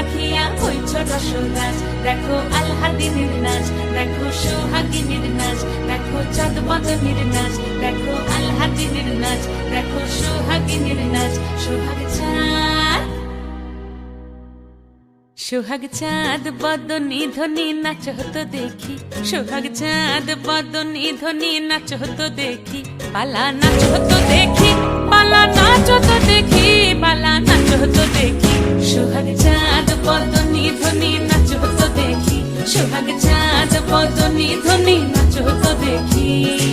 রাখিয়া ওই ছোট গাছ দেখো আল্লাদিনের নাচ দেখো সোহাগিনীর নাচ দেখো চাঁদ নাচ দেখো আল্লাদিনের নাচ দেখো সোহাগিনীর নাচ সোহাগ চাঁদ। সোহাগ চাঁদ বদনি ধ্বনি নাচ হতো দেখি, সোহাগ চাঁদ বদনি ধ্বনি নাচ হতো দেখি, পালা নাচ হতো দেখি, পালা নাচ হতো দেখি, পালা নাচ হতো বদনি ধ্বনি নাচ হতো দেখি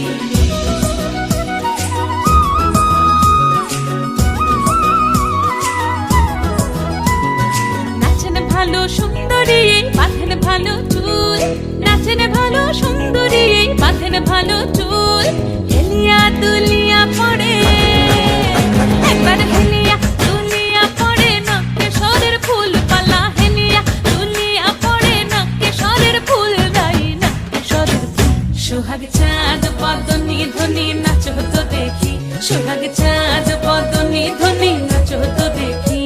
সোহাগ চাঁদ পদনি ধ্বনি নাচ হতো দেখি। সোহাগ চাঁদ পদনি ধ্বনি নাচ হতো দেখি।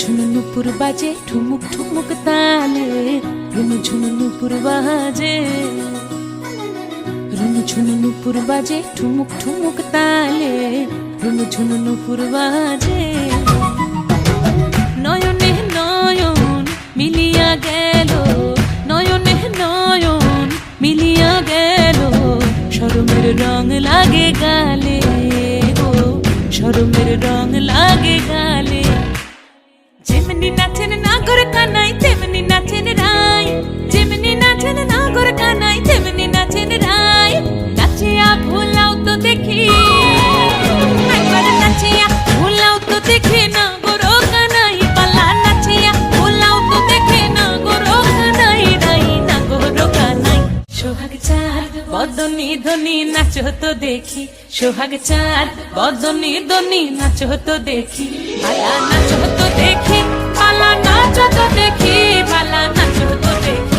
ঝুনু নুপুর বাজে, ঠুমুক ঠুমুক তালে। ঝুনু নুপুর বাজে। রুনু ঝুনু নুপুর বাজে, ঠুমুক ঠুমুক তালে। রুনু ঝুনু নুপুর বাজে। নয়নে নয়ন মিলিয়া গেল, নয়নে নয়ন মিলিয়া গেল। শরমের রং লাগে গালে গো, শরমের রং লাগে গালে। যেমনি নাচেন নাগর কানাই বদনি ধনি নাচ হতো দেখি, সোহাগ চাঁদ। বদনি ধনি নাচো তো দেখি, পালা নাচ হতো দেখি, পালা নাচো তো দেখি।